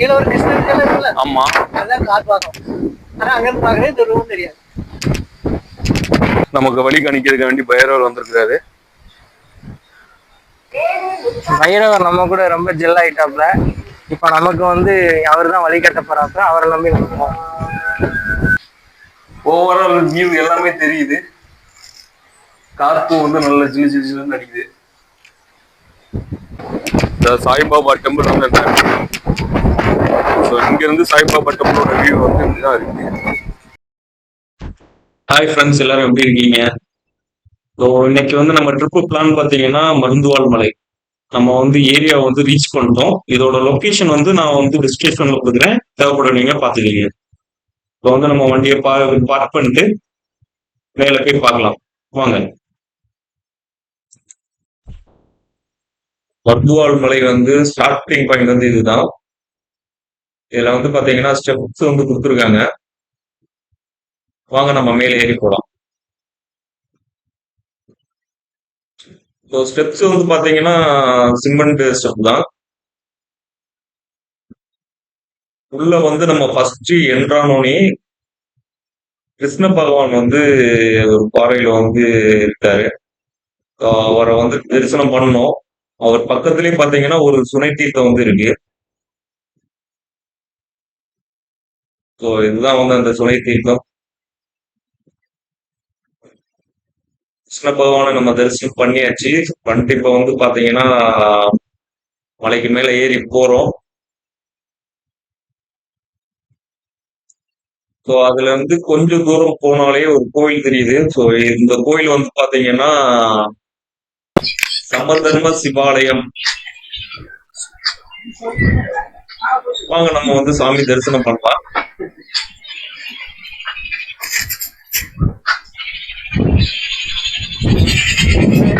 கீழே ஒரு கிருஷ்ணர் சிலை இருக்குல்ல ஆமா. அதான் கார் பார்க்கணும் ஆனா அங்கிருந்து பார்க்கறது இந்த ரூம் தெரியாது. நமக்கு வழி கணிக்கிறதுக்கு வேண்டி பைரவர் வந்திருக்கிறாரு. பைரவர் நம்ம கூட ரொம்ப ஜெல் ஆயிட்டாப்ல இப்போ நமக்கு வந்து அவர் தான் வழிகட்ட போறாப்ல அவரை நம்பி நம்ம. ஓவரால் வியூ எல்லாமே தெரியுது. காத்தும் வந்து நல்ல ஜிலு ஜிலு ஜிலுன்னு அடிக்குது இந்த சாய்பாபா டெம்பிள் வந்து ஸோ இங்க இருந்து சாய்பாபா டெம்பிளோட வியூ வந்து இப்படிதான் இருக்கு. ஹாய் ஃப்ரெண்ட்ஸ் எல்லாரும் எப்படி இருக்கீங்க? ஸோ இன்னைக்கு வந்து நம்ம ட்ரிப்பு பிளான் பார்த்தீங்கன்னா மருந்துவாள் மலை. நம்ம வந்து ஏரியா வந்து ரீச் பண்ணிட்டோம். இதோட லொகேஷன் வந்து நான் வந்து டிஸ்கிரிப்ஷன்ல கொடுக்குறேன். தேவைப்படுவீங்க பார்த்துக்கீங்க. இப்போ வந்து நம்ம வண்டியை பா பார்க் பண்ணிட்டு மேலே போய் பார்க்கலாம். வாங்க. மருந்துவாள் மலை வந்து ஸ்டார்டிங் பாயிண்ட் வந்து இதுதான். இதுல வந்து பாத்தீங்கன்னா ஸ்டெப்ஸ் வந்து கொடுத்துருக்காங்க. வாங்க நம்ம மேலே ஏறி போலாம் ஸோ ஸ்டெப்ஸ் வந்து பாத்தீங்கன்னா சிமெண்ட் ஸ்டெப் தான். உள்ள வந்து நம்ம ஃபர்ஸ்ட் என்றானோனே கிருஷ்ண பகவான் வந்து ஒரு பாறையில வந்து இருக்காரு. அவரை வந்து தரிசனம் பண்ணோம் அவர் பக்கத்துலயே பாத்தீங்கன்னா ஒரு சுனை தீர்த்தம் வந்து இருக்கு. ஸோ இதுதான் வந்து அந்த சுனை தீர்க்கம். கிருஷ்ண பகவானை நம்ம தரிசனம் பண்ணியாச்சு. பண்ணிட்டு இப்ப வந்து பாத்தீங்கன்னா மலைக்கு மேல ஏறி போறோம். ஸோ அதுல இருந்து கொஞ்சம் தூரம் போனாலே ஒரு கோயில் தெரியுது. ஸோ இந்த கோயில் வந்து பாத்தீங்கன்னா சமதர்ம சிவாலயம். வாங்க நம்ம வந்து சாமி தரிசனம் பண்ணலாம்.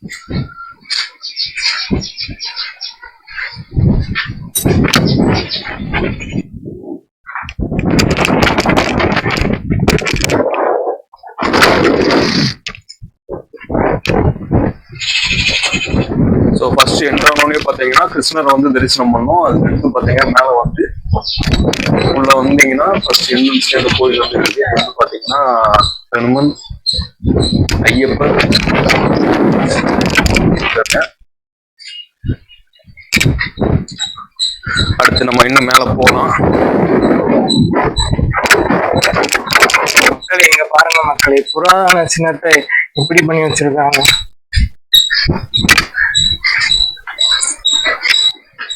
ஸோ ஃபர்ஸ்ட் என்ட்ரானோடனே பார்த்தீங்கன்னா கிருஷ்ணரை வந்து தரிசனம் பண்ணோம் அதுக்கடுத்து பார்த்தீங்கன்னா மேலே வந்து உள்ள வந்தீங்கன்னா ஃபர்ஸ்ட் என்ட்ரன்ஸ் அந்த கோயில் வந்து வந்து பார்த்தீங்கன்னா ஹனுமன் ஐயப்பன். அடுத்து நம்ம இன்னும் மேல போலாம் மக்களே இங்க பாருங்க மக்களை புராதன சின்னத்தை எப்படி பண்ணி வச்சிருக்காங்க?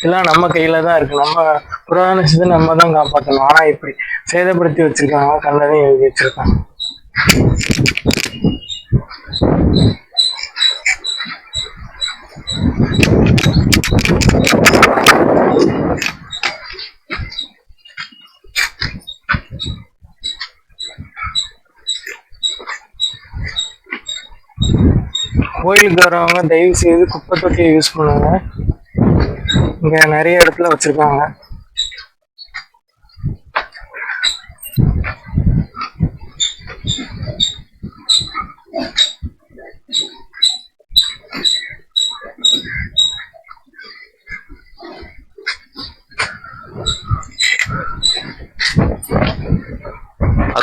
எல்லாம் நம்ம கையில தான் இருக்கு. நம்ம புராதன சின்னத்தை நம்ம தான் காப்பாற்றணும் ஆனா இப்படி சேதப்படுத்தி வச்சிருக்காங்க கண்டதையும் எழுதி வச்சிருக்காங்க. கோயிலுக்கு வரவங்க தயவு செய்து குப்பை தொட்டியை யூஸ் பண்ணுங்க. இங்க நிறைய இடத்துல வச்சிருக்காங்க.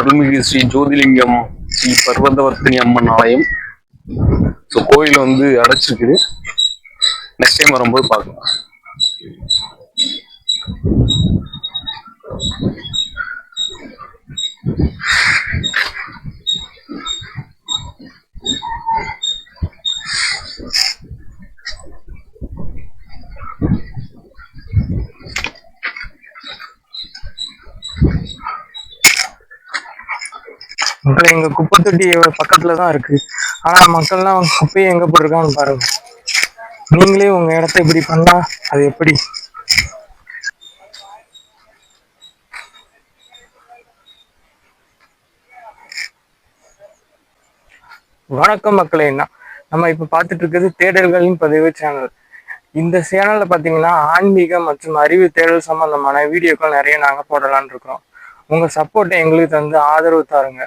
அருள்மிகு ஸ்ரீ ஜோதிலிங்கம் ஸ்ரீ பர்வதவர்த்தினி அம்மன் ஆலயம். ஸோ கோயில் வந்து அடைச்சிருக்குது. நெக்ஸ்ட் டைம் வரும்போது பார்க்கலாம். எங்க குப்பை தொட்டி பக்கத்துல தான் இருக்கு. ஆனா மக்கள்லாம் குப்பையை எங்க போட்டிருக்கான்னு பாருங்க. நீங்களே உங்க இடத்த இப்படி பண்ணா அது எப்படி? வணக்கம் மக்களே. என்ன நம்ம இப்ப பாத்துட்டு இருக்கிறது தேடல்களின் பதிவு சேனல் இந்த சேனல்ல பாத்தீங்கன்னா ஆன்மீகம் மற்றும் அறிவு தேடல் சம்பந்தமான வீடியோக்கள் நிறைய நாங்க போடலான் இருக்கிறோம். உங்க சப்போர்ட்டை எங்களுக்கு தந்து ஆதரவு தாருங்க.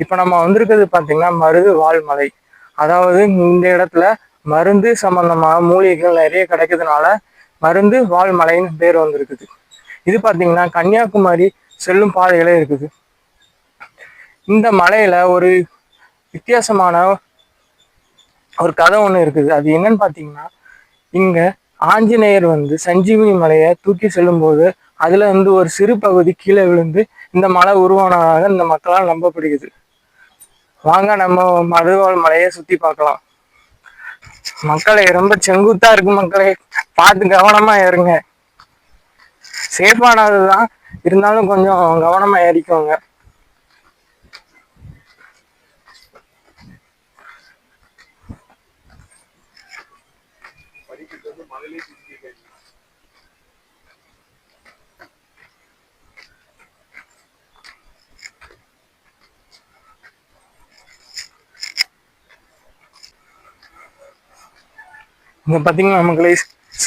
இப்போ நம்ம வந்திருக்கிறது பார்த்தீங்கன்னா மருது வாழ்மலை அதாவது இந்த இடத்துல மருந்து சம்பந்தமாக மூலிகைகள் நிறைய கிடைக்கிறதுனால மருந்து வாழ்மலைன்னு பேர் வந்திருக்குது. இது பார்த்தீங்கன்னா கன்னியாகுமரி செல்லும் பாதைகளே இருக்குது. இந்த மலையில ஒரு வித்தியாசமான ஒரு கதை ஒன்று இருக்குது. அது என்னன்னு பார்த்தீங்கன்னா இங்க ஆஞ்சநேயர் வந்து சஞ்சீவினி மலையை தூக்கி செல்லும்போது அதுல இருந்து ஒரு சிறு பகுதி கீழே விழுந்து இந்த மலை உருவானதாக இந்த மக்களால் நம்பப்படுகிறது. வாங்க நம்ம மருதுவாள் மலையை சுத்தி பார்க்கலாம். மக்களே ரொம்ப செங்குத்தா இருக்கு மக்களே. பார்த்து கவனமா ஏறுங்க. சேஃபானதுதான் இருந்தாலும் கொஞ்சம் கவனமா ஏறிக்கோங்க. இங்க பாத்தீங்கன்னா நமக்கு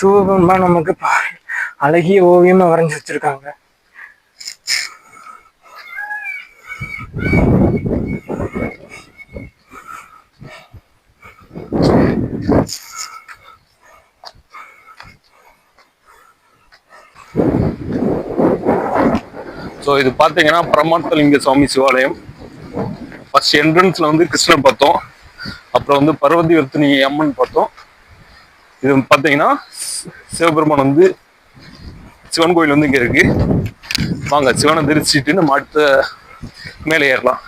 சிவபெருமா நமக்கு பா- அழகிய ஓவியமா வரைஞ்சி வச்சிருக்காங்க. ஸோ இது பார்த்தீங்கன்னா பிரமாத்தலிங்க சுவாமி சிவாலயம். ஃபர்ஸ்ட் என்ட்ரன்ஸ்ல வந்து கிருஷ்ணன் பார்த்தோம். அப்புறம் வந்து பர்வதி வர்த்தினி அம்மன் பார்த்தோம். இது பார்த்தீங்கன்னா சிவபெருமான் வந்து சிவன் கோயில் வந்து இங்கே இருக்கு. வாங்க சிவனை தரிசிச்சுட்டு நம்ம அடுத்த மேலே ஏறலாம்.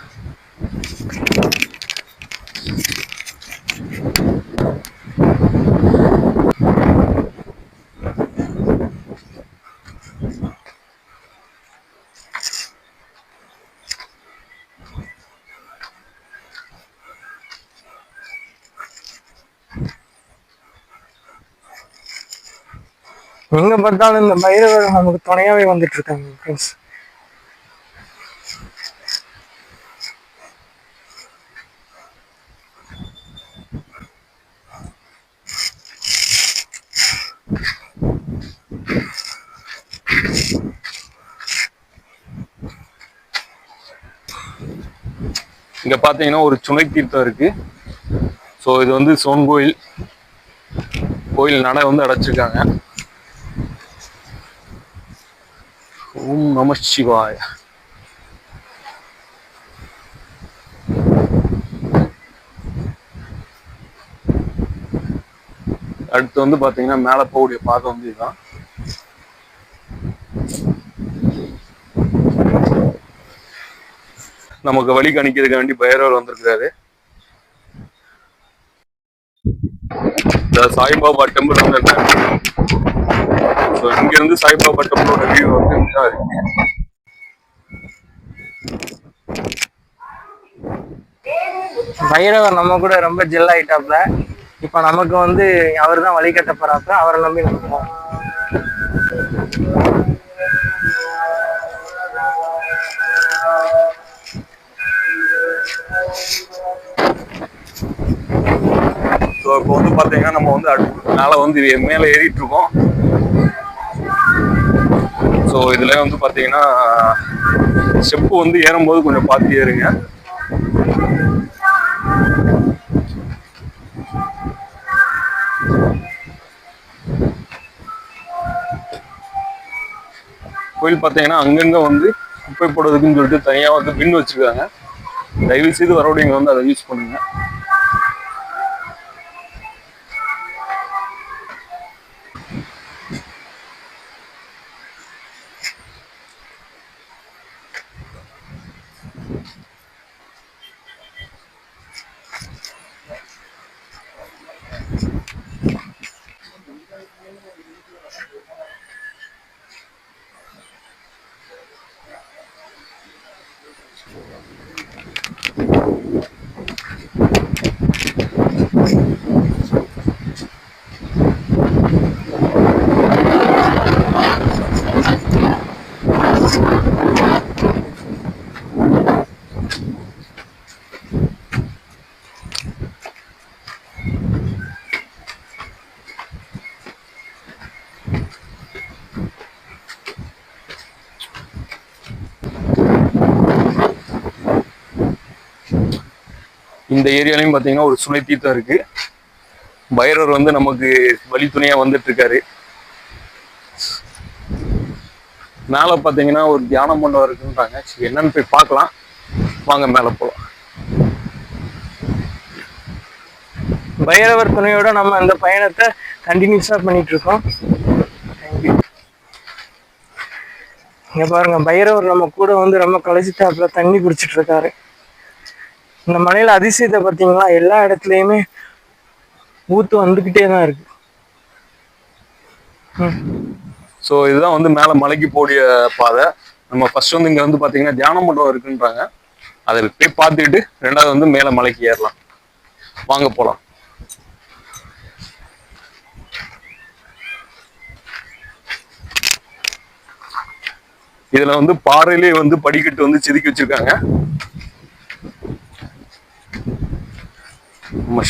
எங்க பார்த்தாலும் இந்த பைரவர் நமக்கு துணையாவே வந்துட்டு இருக்காங்க ஃப்ரெண்ட்ஸ் இங்க பாத்தீங்கன்னா ஒரு சுனை தீர்த்தம் இருக்கு. ஸோ இது வந்து சோன் கோயில். கோயில் நடை வந்து அடைச்சிருக்காங்க. ஓம் நம சிவாய. அடுத்து வந்து பாத்தீங்கன்னா மேல போகக்கூடிய பாதை வந்து இதுதான். நமக்கு வழி கணிக்கிறதுக்கு வேண்டி பைரவர் வந்திருக்காரு இந்த சாய்பாபா டெம்பிள் வந்து ஸோ இங்க இருந்து சாய்பாபா டெம்பிளோட வியூ வந்து இதா இருக்கு. பைரவர் நம்ம கூட ரொம்ப ஜெல் ஆயிட்டாப்ல இப்ப நமக்கு வந்து அவர் தான் வழிகட்ட போறாப்ல அவரை நம்பி நம்ம. ஸோ இப்போ வந்து பாத்தீங்கன்னா நம்ம வந்து மேல வந்து மேல ஏறிட்டு இருக்கோம். ஸோ இதில் வந்து பார்த்தீங்கன்னா ஸ்டெப்பு வந்து ஏறும்போது கொஞ்சம் பார்த்து ஏறுங்க. கோயில் பார்த்தீங்கன்னா அங்கங்கே வந்து குப்பை போடுறதுக்குன்னு சொல்லிட்டு தனியாக வந்து பின் வச்சுருக்காங்க. தயவு செய்து வரவடிங்க வந்து அதை யூஸ் பண்ணுங்கள் இந்த ஏரியாலையும் பார்த்தீங்கன்னா ஒரு சுனை தீர்த்தம் இருக்கு. பைரவர் வந்து நமக்கு வழித்துணையா வந்துட்டு இருக்காரு மேலே பார்த்தீங்கன்னா ஒரு தியானம் மண்டபம் இருக்குன்றாங்க சரி, என்னன்னு போய் பார்க்கலாம். வாங்க மேலே போகலாம் பைரவர் துணையோட நம்ம அந்த பயணத்தை கண்டினியூஸா பண்ணிட்டு இருக்கோம் இங்க பாருங்க பைரவர் நம்ம கூட வந்து ரொம்ப கலைச்சிட்டாப்புல தண்ணி குடிச்சிட்டு இருக்காரு இந்த மலையில அதிசயத்தை பார்த்தீங்களா எல்லா இடத்துலையுமே ஊத்து வந்துகிட்டே தான் இருக்கு. ஸோ இதுதான் வந்து மேலே மலைக்கு போடிய பாதை. நம்ம ஃபர்ஸ்ட் வந்து இங்கே வந்து பார்த்தீங்கன்னா தியான மண்டபம் இருக்குன்றாங்க. அதில் போய் பார்த்துக்கிட்டு ரெண்டாவது வந்து மேலே மலைக்கு ஏறலாம். வாங்க போகலாம் இதில் வந்து பாறையிலே வந்து படிக்கட்டு வந்து செதுக்கி வச்சிருக்காங்க. நம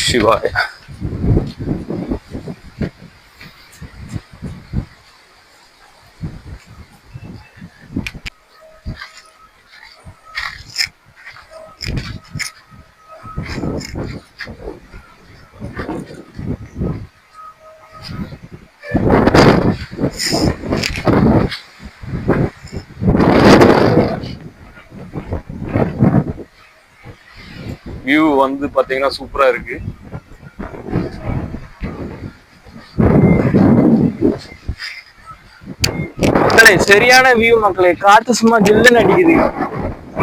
வந்து பாத்தீங்கன்னா சூப்பரா இருக்கு. சரியான வியூ மக்களே. காத்து சும்மா ஜில்லுன்னு அடிக்குது.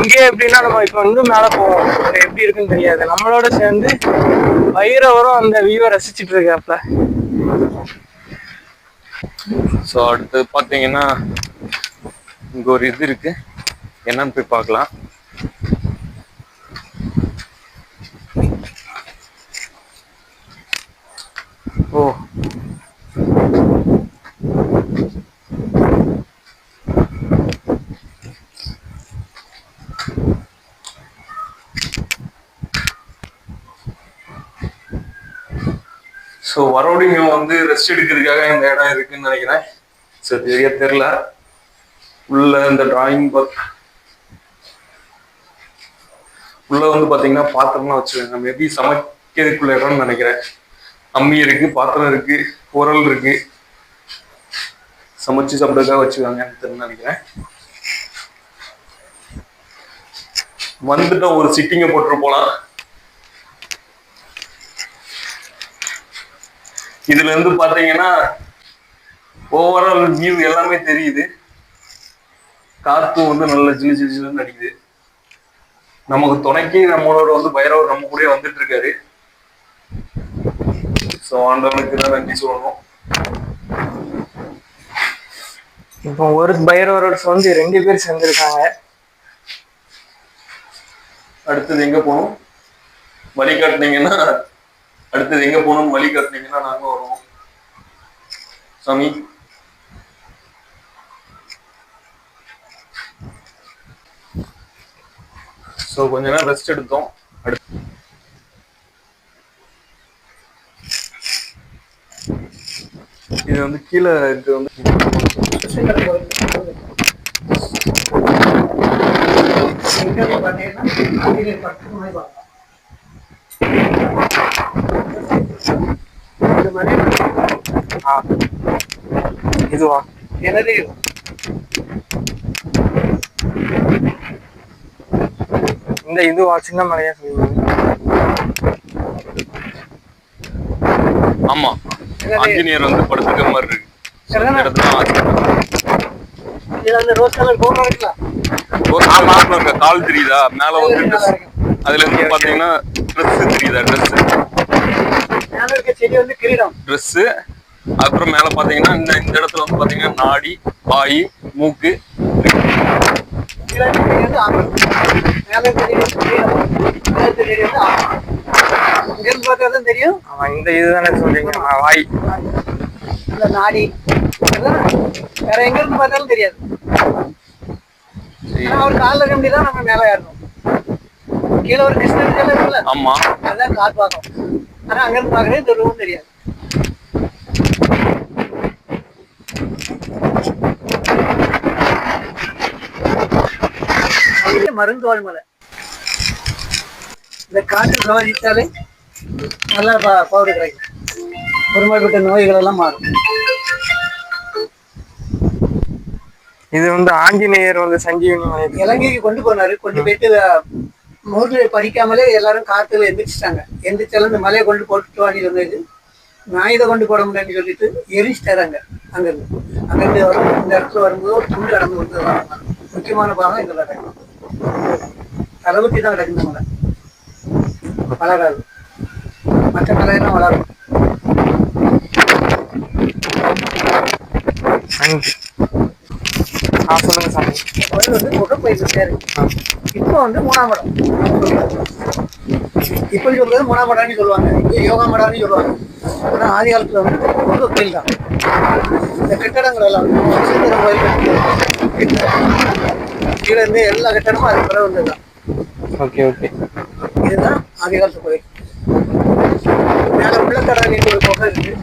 இங்கே எப்படின்னா நம்ம இப்போ இன்னும் மேலே போவோம். எப்படி இருக்குன்னு தெரியாது. நம்மளோட சேர்ந்து பைரவரும் அந்த வியூவை ரசிச்சிட்டு இருக்காப்ல. ஸோ அடுத்து பாத்தீங்கன்னா இங்க ஒரு இது இருக்கு. என்னன்னு போய் பார்க்கலாம். ஓ. ஸோ வரவடிங்க வந்து ரெஸ்ட் எடுக்கிறதுக்காக இந்த இடம் இருக்குன்னு நினைக்கிறேன். ஸோ தெரிய தெரில உள்ள இந்த டிராயிங் உள்ள வந்து பார்த்தீங்கன்னா பாத்திரம்லாம் வச்சிருக்காங்க. மேபி சமைக்கிறதுக்குள்ள இடம்னு நினைக்கிறேன். அம்மி இருக்கு பாத்திரம் இருக்கு உரல் இருக்கு. சமைச்சு சாப்பிட்றதுக்காக வச்சிருக்காங்கன்னு தெரிஞ்சு நினைக்கிறேன். வந்துட்டோம் ஒரு சிட்டிங்க போட்டு போலாம். இதுல இருந்து பாத்தீங்கன்னா ஓவரால் வியூ எல்லாமே தெரியுது. காத்தும் வந்து நல்ல ஜிலு ஜிலி ஜிலுன்னு அடிக்குது. நமக்கு துணைக்கு நம்மளோட வந்து பைரவர் நம்ம கூட வந்துட்டு இருக்காரு. ஸோ ஆண்டவனுக்கு தான் நன்றி சொல்லணும். இப்போ ஒரு பைரவரோட சொந்து ரெண்டு பேர் சேர்ந்துருக்காங்க. அடுத்தது எங்க போகணும்? வழி காட்டினீங்கன்னா அடுத்தது எங்க போகணும்? வழி காட்டினீங்கன்னா நாங்க வருவோம். சாமி. ஸோ கொஞ்ச நேரம் ரெஸ்ட் எடுத்தோம். அடுத்து இது வந்து கீழே இது வந்து இதுவா? எனது இந்த இதுவா? சின்ன மலையா? சொல்லுவாங்க ஆமா. ஆஞ்சநேயர் வந்து படுத்துக்கிற மாதிரி இருக்கு. கால் தெரியுதா? மேல வந்து அதுல இருந்து பாத்தீங்கன்னா ட்ரெஸ் தெரியுதா? ட்ரெஸ் மேல இருக்க செடி வந்து கிரீடம். ட்ரெஸ் அப்புறம் மேல பாத்தீங்கன்னா இந்த இந்த இடத்துல வந்து பாத்தீங்கன்னா நாடி வாய் மூக்கு. மேல இருக்க செடி வந்து கிரீடம் மேல இருக்க செடி வந்து ஆமரம் இங்கிருந்து பார்த்தா தான் தெரியும். ஆமா இந்த இதுதானே சொல்றீங்க? வாய். இந்த நாடி? வேற எங்க இருந்து பார்த்தாலும் தெரியாது. அவர் காலில் இருக்க முடியாது நம்ம மேல ஏறணும். கீழே ஒரு கிருஷ்ணன் சிலை இருக்குல்ல ஆமா. அதான் கால் பார்க்கணும் ஆனா அங்க இருந்து பார்க்கறது இந்த ரூம் தெரியாது. மருந்துவாழ் மலை இந்த காற்று சுவாசித்தாலே நல்லா பவர் கிடைக்கும் ஒருமைப்பட்ட நோய்கள் எல்லாம் மாறும். இது வந்து ஆஞ்சநேயர் வந்து சஞ்சீவனி இலங்கைக்கு கொண்டு போனாரு. கொண்டு போயிட்டு மூர்ல பறிக்காமலே எல்லாரும் காத்துல எந்திரிச்சிட்டாங்க. எந்திரிச்சாலும் இந்த மலையை கொண்டு போட்டுட்டு வாடி சொன்னது நான் இதை கொண்டு போட முடியலன்னு சொல்லிட்டு எரிச்சிட்டாரு அங்க அங்கிருந்து. அங்கிருந்து வரும் இந்த இடத்துல வரும்போது ஒரு துண்டு கடந்து வந்து முக்கியமான பாகம் இதுல கிடக்கும் தலைவத்தி தான் கிடக்கும் இந்த மலை. வளராது மற்ற மலையெல்லாம் வளரும் ஆ சொல்லுங்க சாமி. கோயில் வந்து குகைப்பயிர் சேரு இப்போ வந்து மூணாம் இடம். இப்படி சொல்றது மூணாம் இடம்னு சொல்லுவாங்க. இங்கே யோகா மடம்னு சொல்லுவாங்க. ஆனால் ஆதி காலத்துல வந்து குகை கோயில் தான். இந்த கட்டடங்கள் எல்லாம் சுந்தரம் கோயில். கீழே இருந்து எல்லா கட்டடமும் அது பிறகு வந்தது தான் ஓகே ஓகே இதுதான் ஆதி காலத்து கோயில். உள்ளக்கடானி ஒரு குகை இருக்கு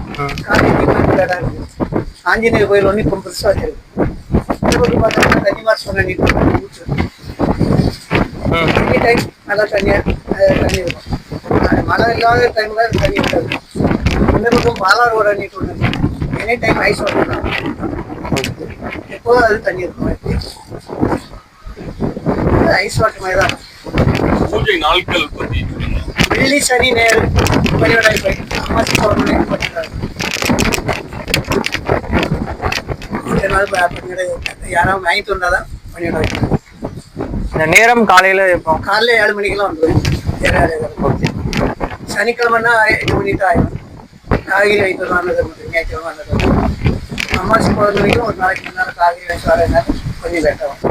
உள்ளக்கடா இருக்கு ஆஞ்சநேயர் கோயில் ஒன்று இப்போ பெருசாக வச்சிருக்கு பார்த்தீங்கன்னா கன்னிமார் சொன்ன நீர் எனி டைம் நல்லா அஹ் தண்ணி இருக்கும் மழை இல்லாத டைம்ல தண்ணி இருக்காது இந்த பக்கம் பாலாரோட நீர் ஒன்று எனி டைம் ஐஸ் ஓகே எப்போதும் அது தண்ணி இருக்கும் ஐஸ் வாட்டர் மாதிரி தான் பூஜை நாட்கள் சொல்லுங்க. வெள்ளி சனி நேரு பணிவிடாய் போய் அம்மாச்சி சோழனை பண்ணிட்டாரு இந்த நாள் ப- பணிவிடை யாராவது வாங்கிட்டு வந்தாதான் பணிவிடாய் இந்த நேரம் காலையில எப்போ காலைல ஏழு மணிக்கெல்லாம் ஏழு. ஓகே. சனிக்கிழமைனா எட்டு மணி தான் ஆயிடும் காய்கறி வாங்கிட்டு மட்டும் ஞாயிற்றுக்கிழமை அம்மாச்சி பிறந்த வரைக்கும் ஒரு நாளைக்கு முன்னால காய்கறி வாங்கிட்டு வரேன் கொஞ்சம் லேட்டாகும்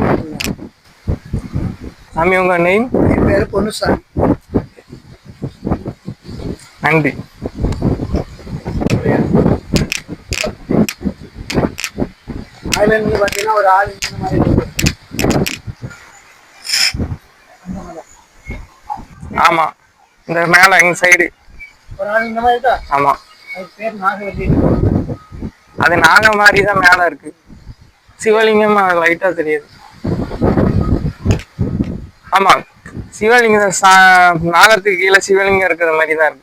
சாமி உங்க நெய்ம் என் பேர் பொன்னுசாமி. நன்றி. பார்த்தீங்கன்னா ஒரு ஆள் இந்த மாதிரி. ஆமா. இந்த மேல எங்க சைடு ஆமா. அது பேர் நாகவல்லி. அது நாக மாதிரி தான் மேல இருக்கு. சிவலிங்கம் லைட்டா தெரியுது. ஆமா. சிவலிங்கம் நாகத்துக்கு கீழே சிவலிங்கம் இருக்கிற மாதிரி தான் இருக்கு.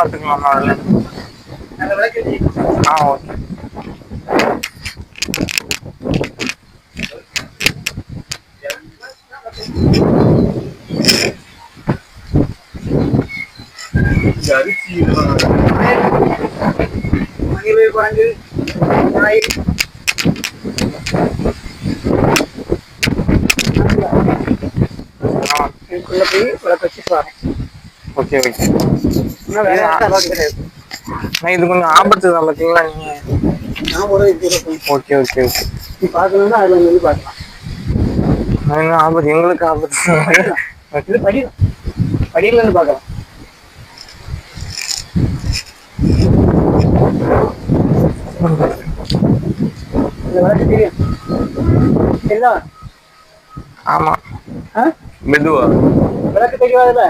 நாய் ஆ இதுக்குள்ள போய் விளக்கு வச்சுட்டு வரேன் ஓகே ஓகே நான் இது கொஞ்சம் ஆபத்து தான் பாத்தீங்களா? நீங்க நான் ஒரு இது போய் ஓகே ஓகே ஓகே நீ பார்க்கணும்னா அதுல வந்து பார்க்கலாம் ஆபத்து எங்களுக்கு ஆபத்து. படி படியில இருந்து பார்க்கலாம் தெரியும் ஆமா மெதுவா. விளக்கு தெரியாதுல்ல?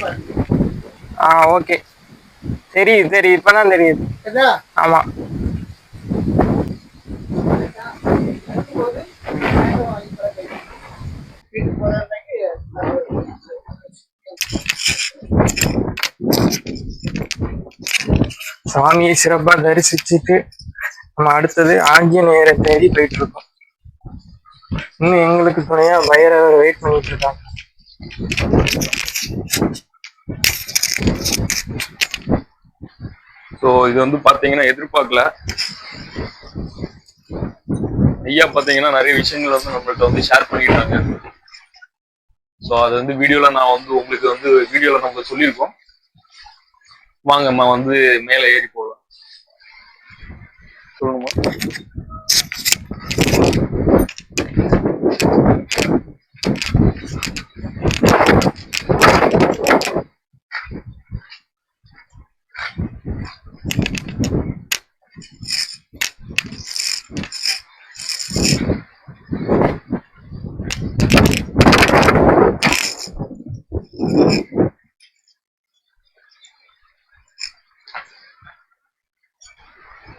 பாரு. ஆ ஓகே. தெரியுது தெரியுது. இப்பதான் தெரியுது. சரிதா ஆமா. சாமியை சிறப்பா தரிசிச்சுட்டு நம்ம அடுத்தது ஆஞ்சநேயரை தேடி போயிட்டு இருக்கோம் இன்னும் எங்களுக்கு துணையா பைரவர் வெயிட் பண்ணிட்டு இருக்காங்க ஸோ இது வந்து பாத்தீங்கன்னா எதிர்பார்க்கல. ஐயா பாத்தீங்கன்னா நிறைய விஷயங்கள் வந்து நம்மள்கிட்ட வந்து ஷேர் பண்ணிட்டாங்க. ஸோ அது வந்து வீடியோல நான் வந்து உங்களுக்கு வந்து வீடியோல நம்ம சொல்லியிருக்கோம். வாங்கம்மா வந்து மேலே ஏறி போகலாம் சொல்லுங்கம்மா.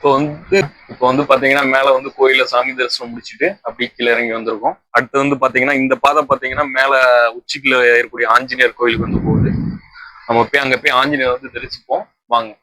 இப்போ வந்து இப்போ வந்து பாத்தீங்கன்னா மேல வந்து கோயில சாமி தரிசனம் முடிச்சுட்டு அப்படியே கீழே இறங்கி வந்திருக்கோம். அடுத்து வந்து பாத்தீங்கன்னா இந்த பாதை பாத்தீங்கன்னா மேல உச்சிக்குள்ள இருக்கக்கூடிய ஆஞ்சநேயர் கோயிலுக்கு வந்து போகுது. நம்ம போய் அங்க போய் ஆஞ்சநேயர் வந்து தரிசிப்போம். வாங்க.